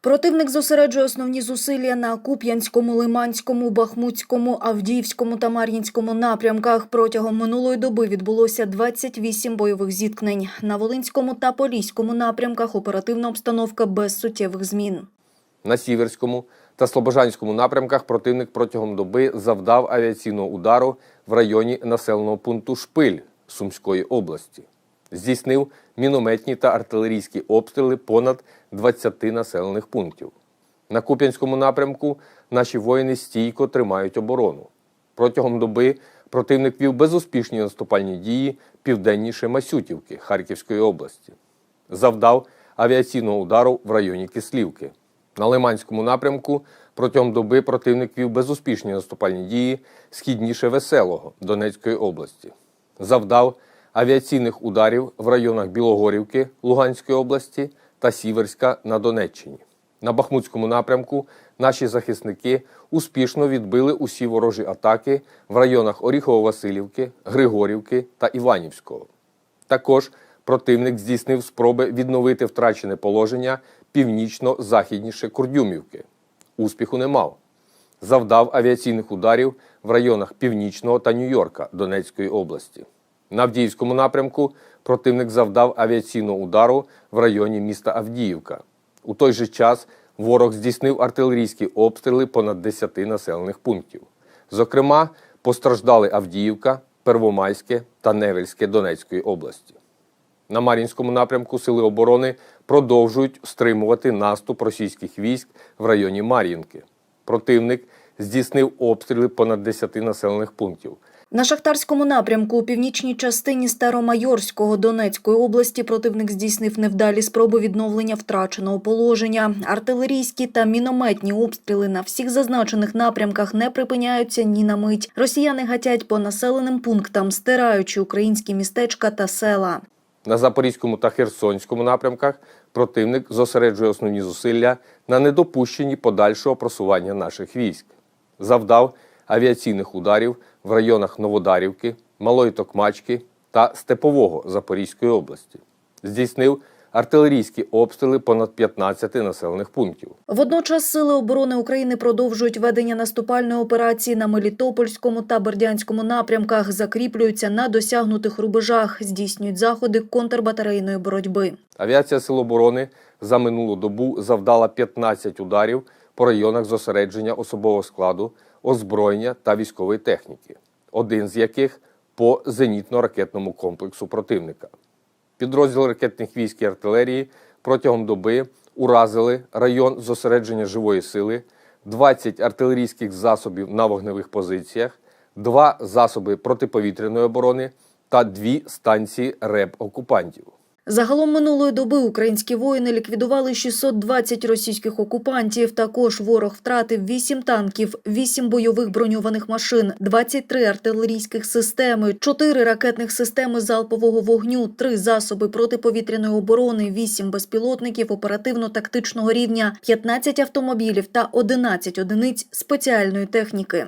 Противник зосереджує основні зусилля на Куп'янському, Лиманському, Бахмутському, Авдіївському та Мар'їнському напрямках. Протягом минулої доби відбулося 28 бойових зіткнень. На Волинському та Поліському напрямках оперативна обстановка без суттєвих змін. На Сіверському та Слобожанському напрямках противник протягом доби завдав авіаційного удару в районі населеного пункту Шпиль Сумської області. Здійснив мінометні та артилерійські обстріли понад 20 населених пунктів. На Куп'янському напрямку наші воїни стійко тримають оборону. Протягом доби противник вів безуспішні наступальні дії південніше Масютівки Харківської області завдав авіаційного удару в районі Кислівки. На Лиманському напрямку протягом доби противник вів безуспішні наступальні дії східніше Веселого Донецької області. Завдав авіаційних ударів в районах Білогорівки Луганської області та Сіверська на Донеччині. На Бахмутському напрямку наші захисники успішно відбили усі ворожі атаки в районах Оріхово-Василівки, Григорівки та Іванівського. Також противник здійснив спроби відновити втрачене положення північно-західніше Курдюмівки. Успіху не мав. Завдав авіаційних ударів в районах Північного та Нью-Йорка Донецької області. На Авдіївському напрямку противник завдав авіаційного удару в районі міста Авдіївка. У той же час ворог здійснив артилерійські обстріли понад 10 населених пунктів. Зокрема, постраждали Авдіївка, Первомайське та Невельське Донецької області. На Мар'їнському напрямку сили оборони продовжують стримувати наступ російських військ в районі Мар'їнки. Противник здійснив обстріли понад 10 населених пунктів. На шахтарському напрямку у північній частині Старомайорського Донецької області противник здійснив невдалі спроби відновлення втраченого положення. Артилерійські та мінометні обстріли на всіх зазначених напрямках не припиняються ні на мить. Росіяни гатять по населеним пунктам, стираючи українські містечка та села. На Запорізькому та Херсонському напрямках противник зосереджує основні зусилля на недопущенні подальшого просування наших військ. Завдав авіаційних ударів в районах Новодарівки, Малої Токмачки та Степового Запорізької області. Здійснив артилерійські обстріли понад 15 населених пунктів. Водночас сили оборони України продовжують ведення наступальної операції на Мелітопольському та Бердянському напрямках, закріплюються на досягнутих рубежах, здійснюють заходи контрбатарейної боротьби. Авіація Сил оборони за минулу добу завдала 15 ударів по районах зосередження особового складу, озброєння та військової техніки, один з яких по зенітно-ракетному комплексу противника. Підрозділ ракетних військ і артилерії протягом доби уразили район зосередження живої сили, 20 артилерійських засобів на вогневих позиціях, два засоби протиповітряної оборони та дві станції РЕБ окупантів. Загалом минулої доби українські воїни ліквідували 620 російських окупантів. Також ворог втратив 8 танків, 8 бойових броньованих машин, 23 артилерійських системи, 4 ракетних системи залпового вогню, 3 засоби протиповітряної оборони, 8 безпілотників оперативно-тактичного рівня, 15 автомобілів та 11 одиниць спеціальної техніки.